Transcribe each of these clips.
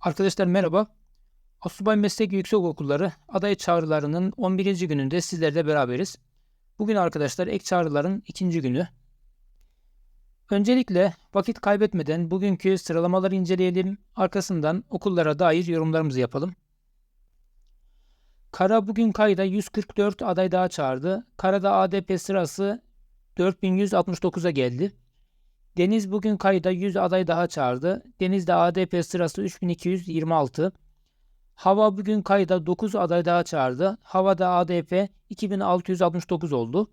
Arkadaşlar merhaba. Asubay Meslek Yüksekokulları aday çağrılarının 11. gününde sizlerle beraberiz. Bugün arkadaşlar ek çağrıların ikinci günü. Öncelikle vakit kaybetmeden bugünkü sıralamaları inceleyelim. Arkasından okullara dair yorumlarımızı yapalım. Kara bugün kayda 144 aday daha çağırdı. Karada ADP sırası 4169'a geldi. Deniz bugün kayda 100 aday daha çağırdı. Deniz'de ADP sırası 3226. Hava bugün kayda 9 aday daha çağırdı. Havada ADP 2669 oldu.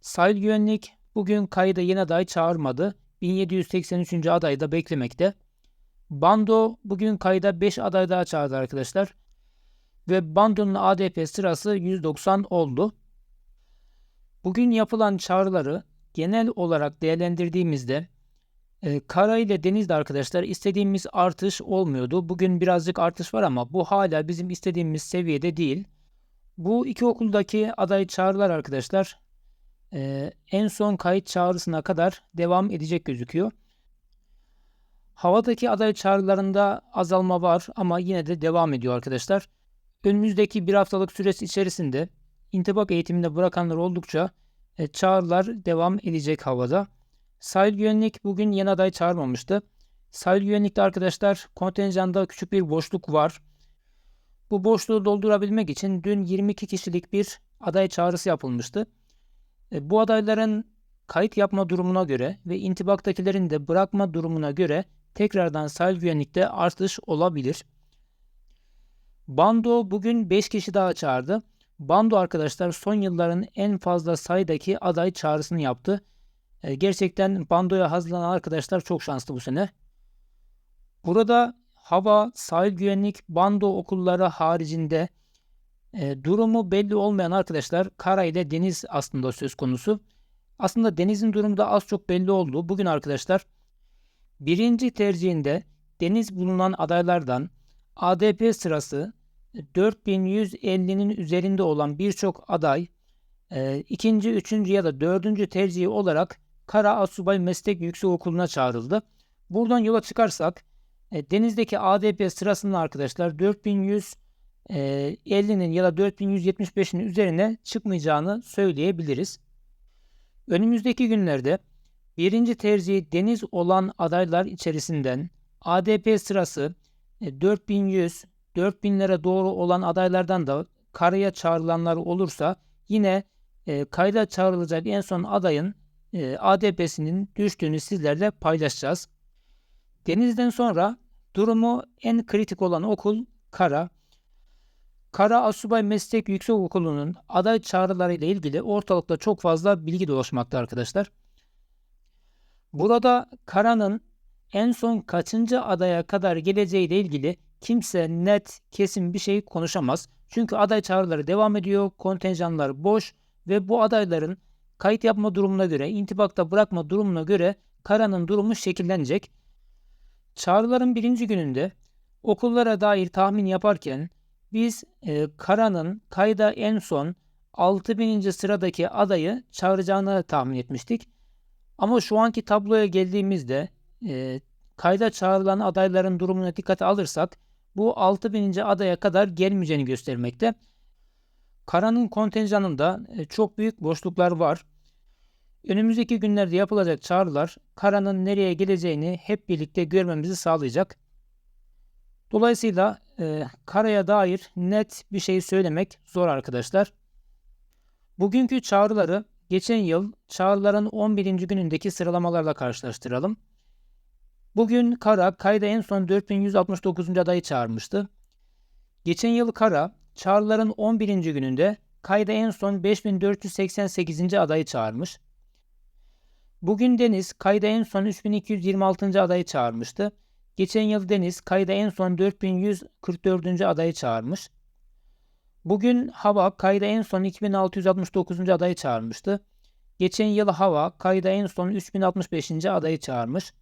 Sahil güvenlik bugün kayda yeni aday çağırmadı. 1783. aday da beklemekte. Bando bugün kayda 5 aday daha çağırdı arkadaşlar. Ve Bando'nun ADP sırası 190 oldu. Bugün yapılan çağrıları genel olarak değerlendirdiğimizde e, kara ile denizde arkadaşlar istediğimiz artış olmuyordu. Bugün birazcık artış var ama bu hala bizim istediğimiz seviyede değil. Bu iki okuldaki aday çağrılar arkadaşlar e, en son kayıt çağrısına kadar devam edecek gözüküyor. Havadaki aday çağrılarında azalma var ama yine de devam ediyor arkadaşlar. Önümüzdeki bir haftalık süresi içerisinde intibak eğitiminde bırakanlar oldukça e, çağrılar devam edecek havada. Sahil güvenlik bugün yeni aday çağırmamıştı. Sahil güvenlikte arkadaşlar kontenjanda küçük bir boşluk var. Bu boşluğu doldurabilmek için dün 22 kişilik bir aday çağrısı yapılmıştı. E, bu adayların kayıt yapma durumuna göre ve intibaktakilerin de bırakma durumuna göre tekrardan sahil güvenlikte artış olabilir. Bando bugün 5 kişi daha çağırdı. Bando arkadaşlar son yılların en fazla sayıdaki aday çağrısını yaptı. E, gerçekten bandoya hazırlanan arkadaşlar çok şanslı bu sene. Burada hava, sahil güvenlik, bando okulları haricinde e, durumu belli olmayan arkadaşlar kara ile deniz aslında söz konusu. Aslında denizin durumu da az çok belli oldu. Bugün arkadaşlar birinci tercihinde deniz bulunan adaylardan ADP sırası 4150'nin üzerinde olan birçok aday e, ikinci, üçüncü ya da dördüncü tercihi olarak Kara Asubay Meslek Yüksekokulu'na çağrıldı. Buradan yola çıkarsak e, denizdeki ADP sırasında arkadaşlar 4150'nin ya da 4175'in üzerine çıkmayacağını söyleyebiliriz. Önümüzdeki günlerde birinci tercihi deniz olan adaylar içerisinden ADP sırası 4100 4000'lere doğru olan adaylardan da karaya çağrılanlar olursa yine e, kayda çağrılacak en son adayın e, ADP'sinin düştüğünü sizlerle paylaşacağız. Denizden sonra durumu en kritik olan okul Kara. Kara Asubay Meslek Yüksekokulu'nun aday çağrıları ile ilgili ortalıkta çok fazla bilgi dolaşmakta arkadaşlar. Burada Kara'nın en son kaçıncı adaya kadar geleceği ile ilgili kimse net, kesin bir şey konuşamaz. Çünkü aday çağrıları devam ediyor, kontenjanlar boş ve bu adayların kayıt yapma durumuna göre, intibakta bırakma durumuna göre Kara'nın durumu şekillenecek. Çağrıların birinci gününde okullara dair tahmin yaparken biz e, Kara'nın kayda en son 6000. sıradaki adayı çağıracağını tahmin etmiştik. Ama şu anki tabloya geldiğimizde e, kayda çağrılan adayların durumuna dikkate alırsak bu 6000. adaya kadar gelmeyeceğini göstermekte. Kara'nın kontenjanında e, çok büyük boşluklar var. Önümüzdeki günlerde yapılacak çağrılar Kara'nın nereye geleceğini hep birlikte görmemizi sağlayacak. Dolayısıyla e, Kara'ya dair net bir şey söylemek zor arkadaşlar. Bugünkü çağrıları geçen yıl çağrıların 11. günündeki sıralamalarla karşılaştıralım. Bugün Kara kayda en son 4169. adayı çağırmıştı. Geçen yıl Kara çağrıların 11. gününde kayda en son 5488. adayı çağırmış. Bugün Deniz kayda en son 3226. adayı çağırmıştı. Geçen yıl Deniz kayda en son 4144. adayı çağırmış. Bugün Hava kayda en son 2669. adayı çağırmıştı. Geçen yıl Hava kayda en son 3065. adayı çağırmış.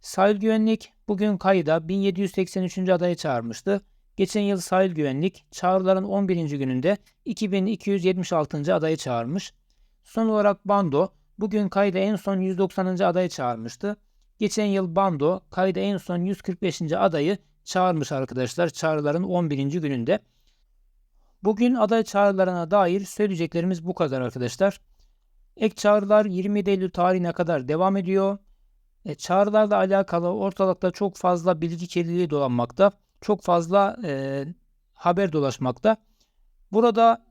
Sahil Güvenlik bugün kayda 1783. adayı çağırmıştı. Geçen yıl sahil güvenlik çağrıların 11. gününde 2276. adayı çağırmış. Son olarak Bando bugün kayda en son 190. adayı çağırmıştı. Geçen yıl Bando kayda en son 145. adayı çağırmış arkadaşlar çağrıların 11. gününde. Bugün aday çağrılarına dair söyleyeceklerimiz bu kadar arkadaşlar. Ek çağrılar 27 Eylül tarihine kadar devam ediyor. E, çağrılarla alakalı ortalıkta çok fazla bilgi kirliliği dolanmakta. Çok fazla e, haber dolaşmakta. Burada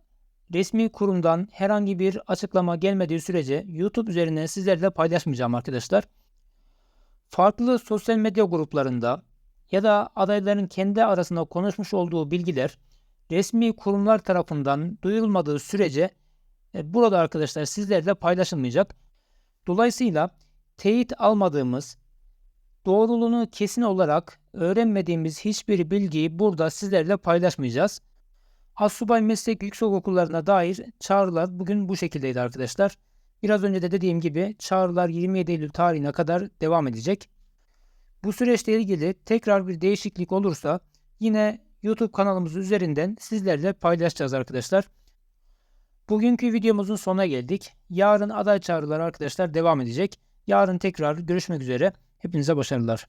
resmi kurumdan herhangi bir açıklama gelmediği sürece YouTube üzerinden sizlerle paylaşmayacağım arkadaşlar. Farklı sosyal medya gruplarında ya da adayların kendi arasında konuşmuş olduğu bilgiler resmi kurumlar tarafından duyurulmadığı sürece e, burada arkadaşlar sizlerle paylaşılmayacak. Dolayısıyla teyit almadığımız, doğruluğunu kesin olarak öğrenmediğimiz hiçbir bilgiyi burada sizlerle paylaşmayacağız. Assubay Meslek Yüksek Okullarına dair çağrılar bugün bu şekildeydi arkadaşlar. Biraz önce de dediğim gibi çağrılar 27 Eylül tarihine kadar devam edecek. Bu süreçle ilgili tekrar bir değişiklik olursa yine YouTube kanalımız üzerinden sizlerle paylaşacağız arkadaşlar. Bugünkü videomuzun sonuna geldik. Yarın aday çağrıları arkadaşlar devam edecek. Yarın tekrar görüşmek üzere. Hepinize başarılar.